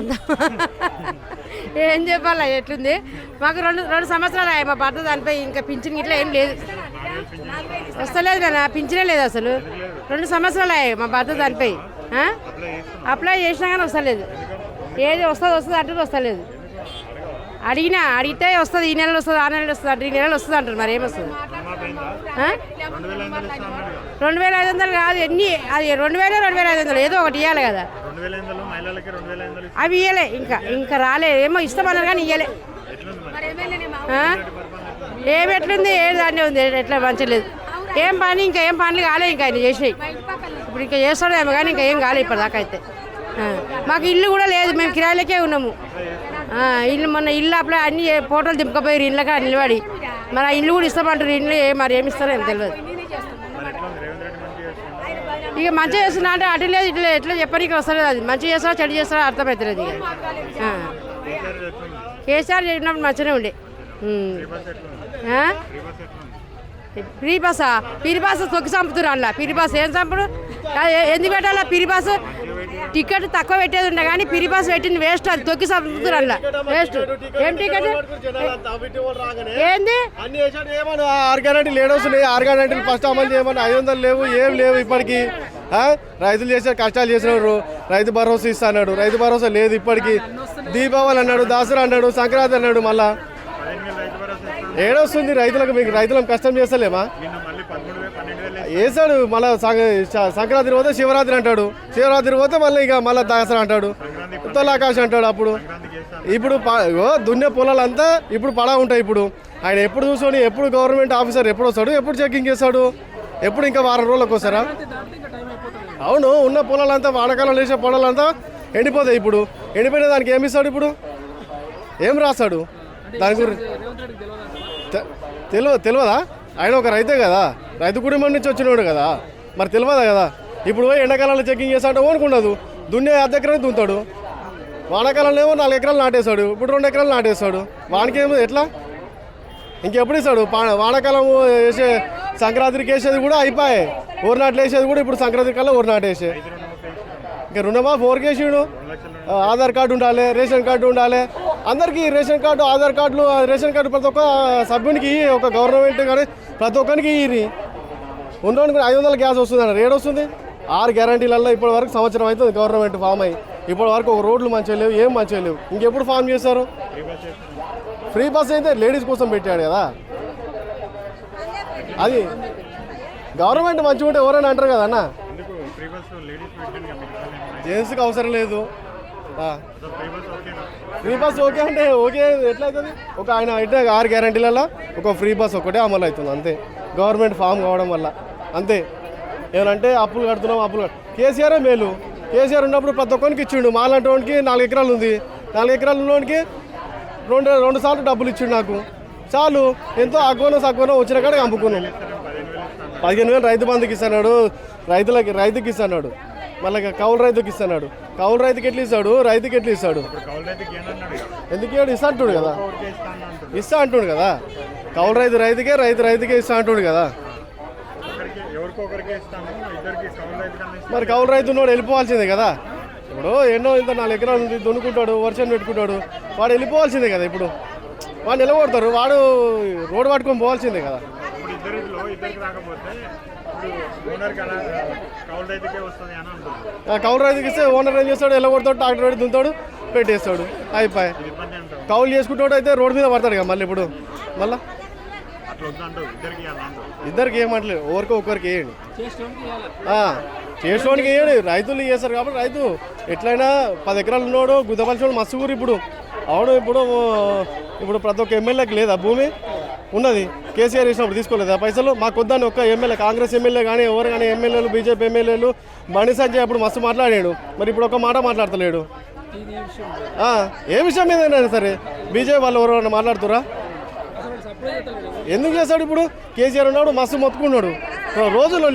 అంత ఏం చెప్పాలా ఎట్లుంది? మాకు రెండు రెండు సంవత్సరాలు అయ్యాయి మా భర్త దానిపై ఇంకా పింఛన్ ఇట్లా ఏం లేదు. వస్తలేదు కదా పింఛనే లేదు అసలు. రెండు సంవత్సరాలు అయ్యాయి మా భర్త దానిపై అప్లై చేసినా కానీ వస్తలేదు. ఏది వస్తుంది వస్తుంది అంటారు వస్తలేదు. అడిగినా అడిగితే వస్తుంది ఈ నెలలో వస్తుంది ఆ నెలలో వస్తుంది అంటారు ఈ నెలలో వస్తుంది అంటారు మరి ఏమొస్తుంది రెండు వేల ఐదు వందలు కాదు ఎన్ని అది రెండు వేల రెండు వేల ఐదు వందలు ఏదో ఒకటి ఇవ్వాలి కదా. అవి ఇయ్యలే ఇంకా ఇంకా రాలే ఏమో ఇష్టమన్నారు కానీ ఇయ్యలే. ఆ? ఏమి ఎట్లుంది? ఏ దాన్ని ఉంది? ఎట్లా మంచలేదు ఏం పని ఇంకా ఏం పనులు కాలే ఇంకా ఆయన చేసేయి ఇప్పుడు ఇంకా చేస్తాడు ఏమో కానీ ఇంకా ఏం కాలే ఇప్పటిదాకా అయితే. ఆ. మాకు ఇల్లు కూడా లేదు మేము కిరాయిలకే ఉన్నాము. ఇల్లు మొన్న ఇల్లు అప్లై అన్ని ఫోటోలు దింపకపోయారు ఇళ్ళగా నిలబడి. మరి ఆ ఇల్లు కూడా ఇస్తామంటారు ఇల్లు మరి ఏమి ఇస్తారో తెలియదు మరి ఎట్లా ఉంది రేవంత్ రెడ్డి మంచిగా చేస్తున్నాడు ఇక మంచిగా చేస్తున్నా అంటే అటు లేదు ఇట్లా ఎట్లా చెప్పడానికి వస్తలేదు అది. మంచిగా చేస్తారా చెడు చేస్తారా అర్థమవుతలేదు ఇక. కేసీఆర్ కేసీఆర్ చేసినప్పుడు మంచిగానే ఉండే. ఉమ్. పిరిబాస? తొక్కి చంపుతున్నారు అందులో. పిరిబాస ఏం చంపుడు? ఎందుకు పెట్టాలా పిరి టికెట్ తక్కువ పెట్టేది ఉండే కానీ పిరిబాస్ పెట్టింది వేస్ట్ అది తొక్కి చంపుతున్నారు అందులో. వేస్ట్. ఏం టికెట్? ఏంది? ఆరు గ్యారంటీ లేడోస్ ఆరు గ్యారెంటీలు ఫస్ట్ అమలు చేయమని ఐదు వందలు లేవు ఏం లేవు ఇప్పటికి. రైతులు చేసే కష్టాలు చేసినారు రైతు భరోసా ఇస్తా అన్నాడు. రైతు భరోసా లేదు ఇప్పటికీ. దీపావళి అన్నాడు దసరా అన్నాడు సంక్రాంతి అన్నాడు మళ్ళా. ఏడొస్తుంది రైతులకు మీకు? రైతులకు కష్టం చేస్తలేమా? మళ్ళీ వేసాడు మళ్ళీ సంక్రాంతి పోతే శివరాత్రి అంటాడు. శివరాత్రి పోతే మళ్ళీ ఇక మళ్ళీ దసరా అంటాడు. ఉత్తరాకాశం అంటాడు అప్పుడు. ఇప్పుడు ప- దున్నే పొలాలంతా ఇప్పుడు పడా ఉంటాయి ఇప్పుడు. ఆయన ఎప్పుడు చూసుకొని ఎప్పుడు గవర్నమెంట్ ఆఫీసర్ ఎప్పుడు వస్తాడు ఎప్పుడు చెకింగ్ చేస్తాడు ఎప్పుడు ఇంకా వారం రోజులకు వస్తారా? అవును ఉన్న పొలాలంతా వాడకాలం వేసే పొలాలంతా ఎండిపోతాయి ఇప్పుడు. ఎండిపోయిన దానికి ఏమి ఇస్తాడు ఇప్పుడు? ఏం రాస్తాడు? దాని గురించి తెలియ తెలియదా ఆయన ఒక రైతే కదా. రైతు కుటుంబం నుంచి వచ్చినోడు కదా. మరి తెలియదా కదా? ఇప్పుడు పోయి ఎండాకాలంలో చెకింగ్ చేస్తాడు ఓనుకుండదు. దున్నే అర్ధ ఎకరాన్ని దున్తాడు వానాకాలంలో ఏమో నాలుగు ఎకరాలు నాటేస్తాడు ఇప్పుడు రెండు ఎకరాలు నాటేస్తాడు వానికి ఏమో ఎట్లా? ఇంకెప్పుడు ఇస్తాడు? పా- వానాకాలం వేసే సంక్రాంతికి వేసేది కూడా అయిపోయాయి. ఊరు నాట్లు వేసేది కూడా ఇప్పుడు సంక్రాంతి కల్లా ఊరు నాటు వేసే ఇంకా రుణమాఫీ వేసిండు. ఆ, ఆధార్ కార్డు ఉండాలి రేషన్ కార్డు ఉండాలి. అందరికీ రేషన్ కార్డు ఆధార్ కార్డులు రేషన్ కార్డు ప్రతి ఒక్క సభ్యునికి ఒక గవర్నమెంట్ కానీ ప్రతి ఒక్కరికి ఇరి ఉన్నోనికి ఐదు వందల గ్యాస్ వస్తుంది అన్నారు. ఏడు వస్తుంది? ఆరు గ్యారంటీలలో ఇప్పటి వరకు సంవత్సరం అవుతుంది గవర్నమెంట్ ఫామ్ అయ్యి. ఇప్పటి వరకు ఒక రోడ్లు మంచిగా లేవు ఏం మంచిగా లేవు. ఇంకెప్పుడు ఫామ్ చేస్తారు? ఫ్రీ ఫ్రీ బస్ అయితే లేడీస్ కోసం పెట్టాడు కదా. అది గవర్నమెంట్ మంచిగా ఉంటే ఎవరైనా అంటారు కదా అన్న? జెంట్స్కి అవసరం లేదు. ఫ్రీ బస్ ఓకే అంటే ఓకే ఎట్లయితుంది? ఒక ఆయన అయితే ఆరు గ్యారంటీలలో ఒక ఫ్రీ బస్ ఒకటే అమలు అవుతుంది అంతే. గవర్నమెంట్ ఫామ్ కావడం వల్ల అంతే. ఏమంటే అప్పులు కడుతున్నాం అప్పులు కేసీఆరే మేలు. కేసీఆర్ ఉన్నప్పుడు ప్రతి ఒక్కరికి ఇచ్చిండు. మాలాంటి వాడికి నాలుగు ఎకరాలు ఉంది. నాలుగు ఎకరాలు ఉన్నవాడికి రెండు రెండు సార్లు డబ్బులు ఇచ్చిండు నాకు. చాలు. ఎంతో అగ్వనం సగ్వనం వచ్చిన కాడికి అమ్ముకున్నాం పదిహేను వేలు రైతు బంధుకి ఇస్తున్నాడు. రైతులకి రైతుకి ఇస్తున్నాడు. మళ్ళీ కౌలు రైతుకి ఇస్తున్నాడు. కౌలు రైతుకి ఎట్లా ఇస్తాడు? రైతుకి ఎట్లా ఇస్తాడు? ఎందుకే ఎందుకు ఇవ్వడు ఇస్తా అంటుడు కదా. ఇస్తా అంటుడు కదా. కౌలు రైతు రైతుకే రైతు రైతుకే ఇస్తా అంటుడు కదా. మరి కౌలు రైతు ఉన్నోడు వెళ్ళిపోవాల్సిందే కదా. ఇప్పుడు ఎన్నో ఇంత నాలుగు ఎకరాలు దున్నుకుంటాడు వర్షం పెట్టుకుంటాడు. వాడు వెళ్ళిపోవాల్సిందే కదా ఇప్పుడు. వాడు నిలబడతారు. వాడు రోడ్డు పట్టుకొని పోవాల్సిందే కదా. కౌలు రైతుకే ఇస్తే ఓనర్ ఏం చేస్తాడు? వెళ్ళగొడతాడు ట్రాక్టర్ పెట్టి దున్నుతాడు పెట్టేస్తాడు. అయిపోయి కౌలు చేసుకుంటాడు అయితే రోడ్డు మీద పడతాడు కదా మళ్ళీ ఇప్పుడు. మళ్ళీ? ఇద్దరికి ఏమంటలేదు ఒకరికి ఒకరికి వేయండి. చేసుకోవడానికి వేయడు రైతులు చేస్తారు కాబట్టి రైతు ఎట్లయినా పది ఎకరాలు ఉన్నాడు గుద్దపలిచోడు మస్తు ఊరు ఇప్పుడు. అవును ఇప్పుడు ఇప్పుడు ప్రతి ఒక్క ఎమ్మెల్యేకి లేదా భూమి ఉన్నది. కేసీఆర్ ఇచ్చినప్పుడు ఆ పైసలు? మాకు వద్దని ఒక్క ఎమ్మెల్యే కాంగ్రెస్ ఎమ్మెల్యే కానీ ఎవరు కానీ ఎమ్మెల్యేలు బీజేపీ ఎమ్మెల్యేలు బండి సంజయ్ అప్పుడు మస్తు మాట్లాడాడు. మరి ఇప్పుడు ఒక మాట మాట్లాడతలేడు. ఏ విషయం మీద సరే బీజేపీ వాళ్ళు ఎవరు మాట్లాడుతురా ఎందుకు చేస్తాడు ఇప్పుడు? కేసీఆర్ ఉన్నాడు మస్తు మొత్తుకున్నాడు. రోజులు